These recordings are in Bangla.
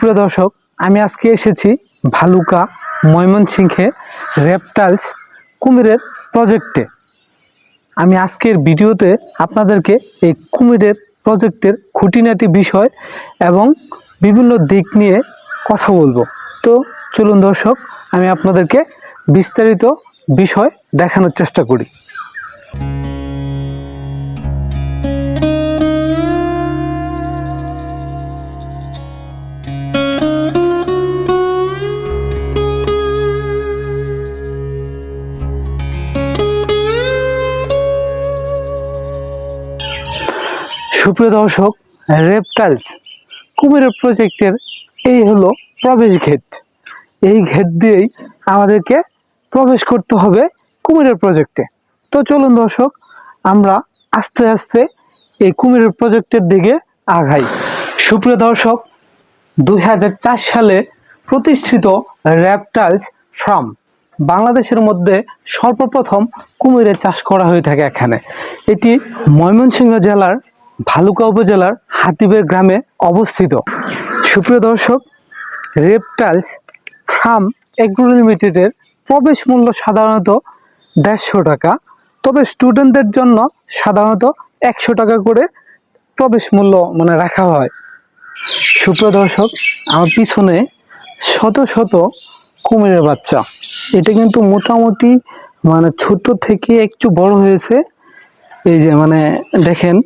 প্রিয় দর্শক, আমি আজকে এসেছি ভালুকা ময়মনসিংহে রেপটাইলস কুমিরের প্রজেক্টে। আমি আজকের ভিডিওতে আপনাদেরকে এই কুমিরের প্রজেক্টের খুঁটিনাটি বিষয় এবং বিভিন্ন দিক নিয়ে কথা বলব। তো চলুন দর্শক, আমি আপনাদেরকে বিস্তারিত বিষয় দেখানোর চেষ্টা করি। সুপ্রিয় দর্শক রেপটাইলস কুমিরের প্রজেক্টের এই হলো প্রবেশ গেট এই গেট দিয়েই আমাদেরকে প্রবেশ করতে হবে কুমিরের প্রজেক্টে। তো চলুন দর্শক, আমরা আস্তে আস্তে এই কুমিরের প্রজেক্টের দিকে আগাই। সুপ্রিয় দর্শক দু হাজার চার সালে প্রতিষ্ঠিত র্যাপটাইলস ফার্ম বাংলাদেশের মধ্যে সর্বপ্রথম কুমিরের চাষ করা হয়ে থাকে এখানে। এটি ময়মনসিংহ জেলার ভালুকা উপজেলার হাতিবের গ্রামে অবস্থিত। সুপ্রিয় দর্শক রেপটাইলস ফার্ম এগ্রো লিমিটেডের প্রবেশ মূল্য সাধারণত দেড়শো টাকা, তবে স্টুডেন্টদের জন্য সাধারণত একশো টাকা করে প্রবেশ মূল্য মানে রাখা হয়। সুপ্রিয় দর্শক, আমার পিছনে শত শত কুমিরের বাচ্চা। এটা কিন্তু মোটামুটি মানে ছোট থেকে একটু বড় হয়েছে। এই যে মানে দেখেন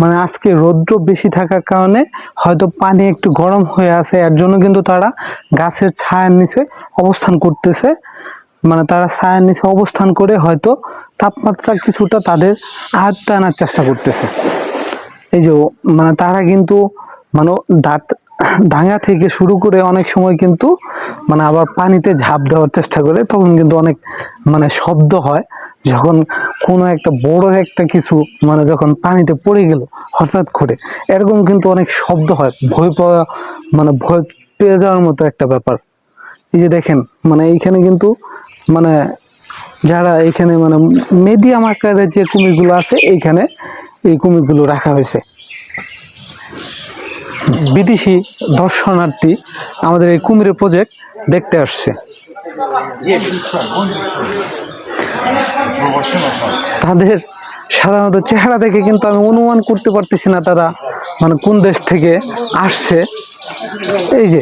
মানে আজকে রৌদ্র বেশি থাকার কারণে হয়তো পানি একটু গরম হয়ে আছে, এর জন্য কিন্তু তারা গাছের ছায়ার নিচে অবস্থান করতেছে। মানে তারা ছায়ার নিচে অবস্থান করে হয়তো তাপমাত্রা কিছুটা তাদের আয়ত্তে আনার চেষ্টা করতেছে। এই যে মানে তারা কিন্তু মানে দাঁত ডাঙা থেকে শুরু করে অনেক সময় কিন্তু মানে আবার পানিতে ঝাঁপ দেওয়ার চেষ্টা করে, তখন কিন্তু অনেক মানে শব্দ হয়। যখন কোনো একটা বড় একটা কিছু মানে যখন পানিতে পড়ে গেল হঠাৎ করে, এরকম কিন্তু অনেক শব্দ হয়, ভয় পাওয়া মানে ভয় পেয়ে যাওয়ার মতো একটা ব্যাপার। এই যে দেখেন মানে এইখানে কিন্তু মানে যারা এখানে মানে মিডিয়াম আকারের যে কুমিরগুলো আছে, এইখানে এই কুমিরগুলো রাখা হয়েছে। বিদেশি দর্শনার্থী আমাদের এই কুমিরের প্রজেক্ট দেখতে আসছে। তাদের সাধারণত চেহারা দেখে কিন্তু আমি অনুমান করতে পারতেছি না তারা মানে কোন দেশ থেকে আসছে এই যে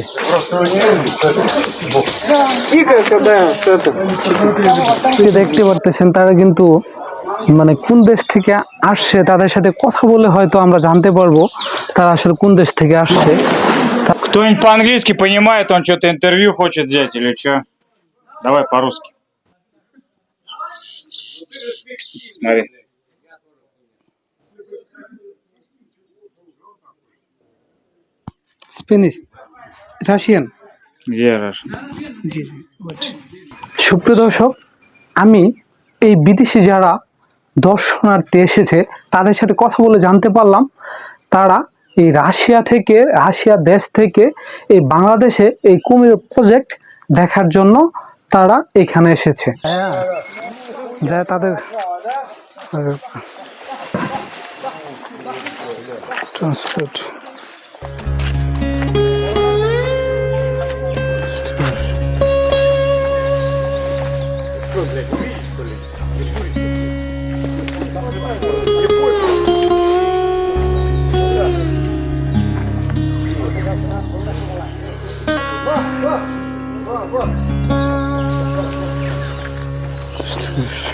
যে দেখতে পারতেছেন তারা কিন্তু মানে কোন দেশ থেকে আসছে তাদের সাথে কথা বলে হয়তো আমরা জানতে পারবো তারা আসলে কোন দেশ থেকে আসছে Кто-нибудь по-английски понимает, он что-то интервью хочет взять или что? Давай по-русски. মারে স্পেনিশ Russian. জি জি সুপ্রিয় দর্শক আমি এই বিদেশি যারা দর্শনার্থী এসেছে তাদের সাথে কথা বলে জানতে পারলাম তারা এই রাশিয়া থেকে রাশিয়া দেশ থেকে এই বাংলাদেশে এই কুমির প্রজেক্ট দেখার জন্য তারা এখানে এসেছে। হ্যাঁ। যা তাদের transport Tschüss.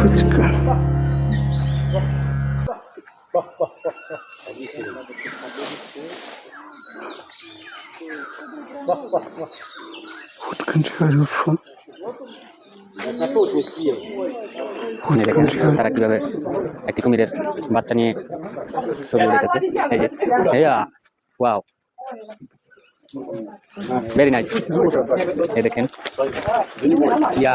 Kutzke. Kutzke, ich habe gefunden. এই দেখেন, তারা কীভাবে একটি কুমিরের বাচ্চা নিয়ে ছবি উঠেছে এই যে হেয়া ওয়াও। ভেরি নাইস এই দেখেন। ইয়া।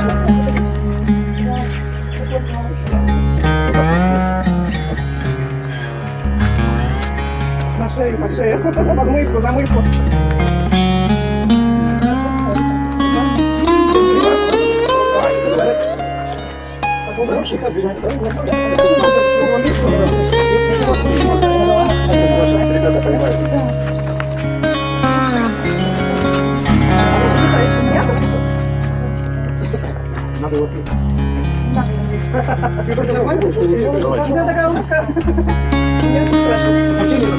ঢোক ছবি পিকচার ভাই তার কোন জায়গায় গেছে রাশিয়া রাশিয়া এটা পারমাণবিক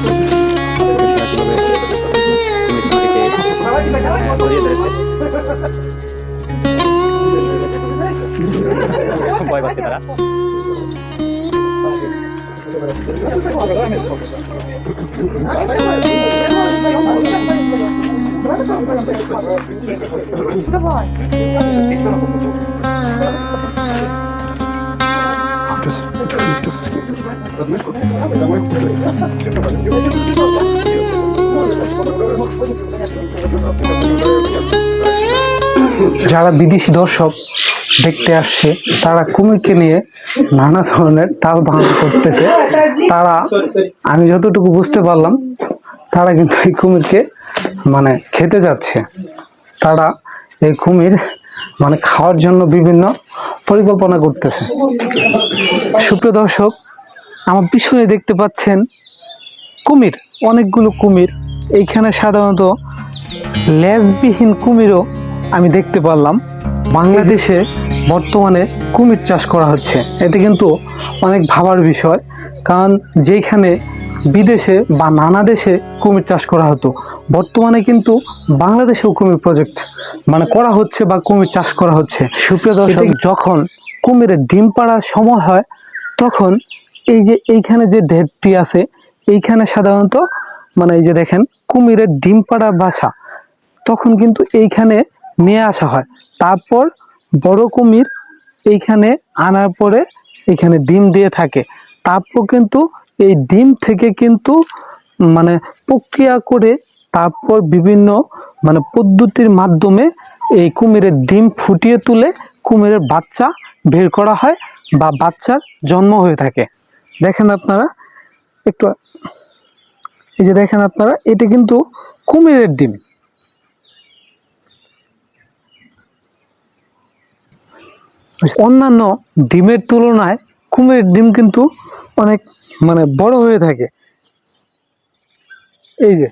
পারমাণবিক কেন্দ্র হাতে নেন ভয় পাচ্ছে তারা যারা বিদেশি দর্শক দেখতে আসছে, তারা কুমিরকে নিয়ে নানা ধরনের তাল বাহানা করতেছে। তারা, আমি যতটুকু বুঝতে পারলাম, তারা কিন্তু এই কুমিরকে মানে খেতে যাচ্ছে। তারা এই কুমির মানে খাওয়ার জন্য বিভিন্ন পরিকল্পনা করতেছে। সুপ্রিয় দর্শক, আমার পিছনে দেখতে পাচ্ছেন কুমির, অনেকগুলো কুমির। এইখানে সাধারণত লেজবিহীন কুমিরও আমি দেখতে পারলাম। বাংলাদেশে বর্তমানে কুমির চাষ করা হচ্ছে। এতে কিন্তু অনেক ভাবার বিষয় কারণ যেখানে বিদেশে বা নানা দেশে কুমির চাষ করা হতো বর্তমানে কিন্তু বাংলাদেশেও কুমির প্রজেক্ট মানে করা হচ্ছে বা কুমির চাষ করা হচ্ছে। সুপ্রিয় দর্শক যখন কুমিরের ডিম পাড়ার সময় হয় তখন এই যে এইখানে যে ঢেপটি আছে এইখানে সাধারণত মানে এই যে দেখেন কুমিরের ডিম পাড়ার বাসা তখন কিন্তু এইখানে নিয়ে আসা হয়। তারপর বড় কুমির এইখানে আনার পরে এখানে ডিম দিয়ে থাকে। তারপর কিন্তু এই ডিম থেকে কিন্তু মানে প্রক্রিয়া করে তারপর বিভিন্ন মানে পদ্ধতির মাধ্যমে এই কুমিরের ডিম ফুটিয়ে তুলে কুমিরের বাচ্চা বের করা হয় বা বাচ্চার জন্ম হয়ে থাকে। দেখেন আপনারা, একটু এই যে দেখেন আপনারা, এটা কিন্তু কুমিরের ডিম। অন্যান্য ডিমের তুলনায় কুমিরের ডিম কিন্তু অনেক মানে বড় হয়ে থাকে। এই যে,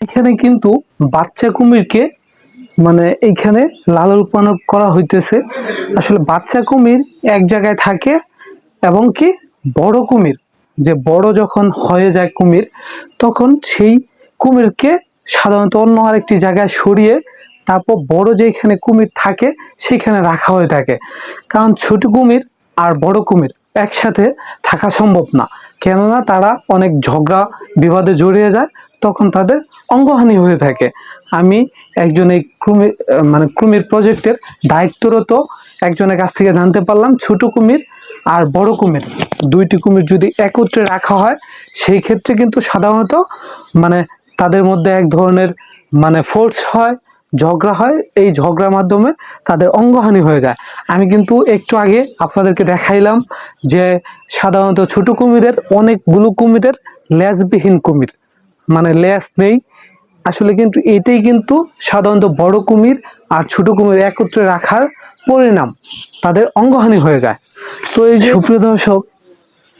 এখানে কিন্তু বাচ্চা কুমিরকে মানে এইখানে লালন পালন করা হইতেছে। আসলে বাচ্চা কুমির এক জায়গায় থাকে এবং কি বড় কুমির। যে বড় যখন হয়ে যায় কুমির, তখন সেই কুমিরকে সাধারণত অন্য আরেকটি জায়গায় সরিয়ে তারপর বড় যেখানে কুমির থাকে সেখানে রাখা হয়ে থাকে। কারণ ছোট কুমির আর বড় কুমির একসাথে থাকা সম্ভব না। কেননা তারা অনেক ঝগড়া, বিবাদে জড়িয়ে যায়, তখন তাদের অঙ্গহানি হয়ে থাকে। আমি একজন এই কুমির মানে কুমির প্রজেক্টের দায়িত্বরত একজনের কাছ থেকে জানতে পারলাম, ছোট কুমির আর বড় কুমির, দুইটি কুমির যদি একত্রে রাখা হয়, সেই ক্ষেত্রে কিন্তু সাধারণত মানে তাদের মধ্যে এক ধরনের মানে ফোর্স হয়, ঝগড়া হয়, এই ঝগড়ার মাধ্যমে তাদের অঙ্গহানি হয়ে যায়। আমি কিন্তু একটু আগে আপনাদেরকে দেখাইলাম যে সাধারণত ছোট কুমিরের অনেকগুলো কুমিরের লেজবিহীন কুমির মানে লেজ নেই। আসলে কিন্তু এটাই কিন্তু সাধারণত বড় কুমির আর ছোট কুমির একত্রে রাখার পরিণাম, তাদের অঙ্গহানি হয়ে যায়। যে সুপ্রিয় দর্শক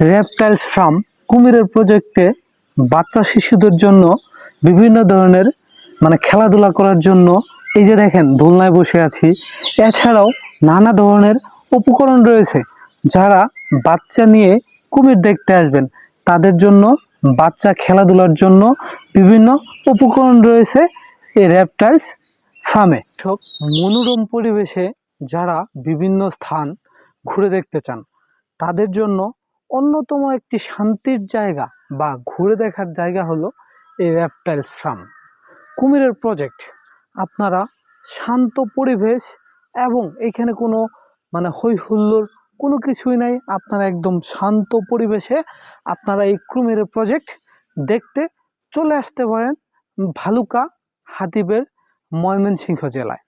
রেপটাইলস ফার্ম কুমিরের প্রজেক্টে বাচ্চা শিশুদের জন্য বিভিন্ন ধরনের মানে খেলাধুলা করার জন্য এই যে দেখেন, দোলনায় বসে আছি। এছাড়াও নানা ধরনের উপকরণ রয়েছে যারা বাচ্চা নিয়ে কুমির দেখতে আসবেন। তাদের জন্য বাচ্চা খেলাধুলার জন্য বিভিন্ন উপকরণ রয়েছে এই রেপটাইলস ফার্মে মনোরম পরিবেশে যারা বিভিন্ন স্থান ঘুরে দেখতে চান তাদের জন্য অন্যতম একটি শান্তির জায়গা বা ঘুরে দেখার জায়গা হলো এই রেপটাইলস ফার্ম কুমিরের প্রজেক্ট আপনারা শান্ত পরিবেশ এবং এখানে কোনো মানে হই হুল্লোড় কোনো কিছুই নাই, আপনারা একদম শান্ত পরিবেশে আপনারা এই কুমিরের প্রজেক্ট দেখতে চলে আসতে পারেন ভালুকা হাতিবের ময়মনসিংহ জেলায়।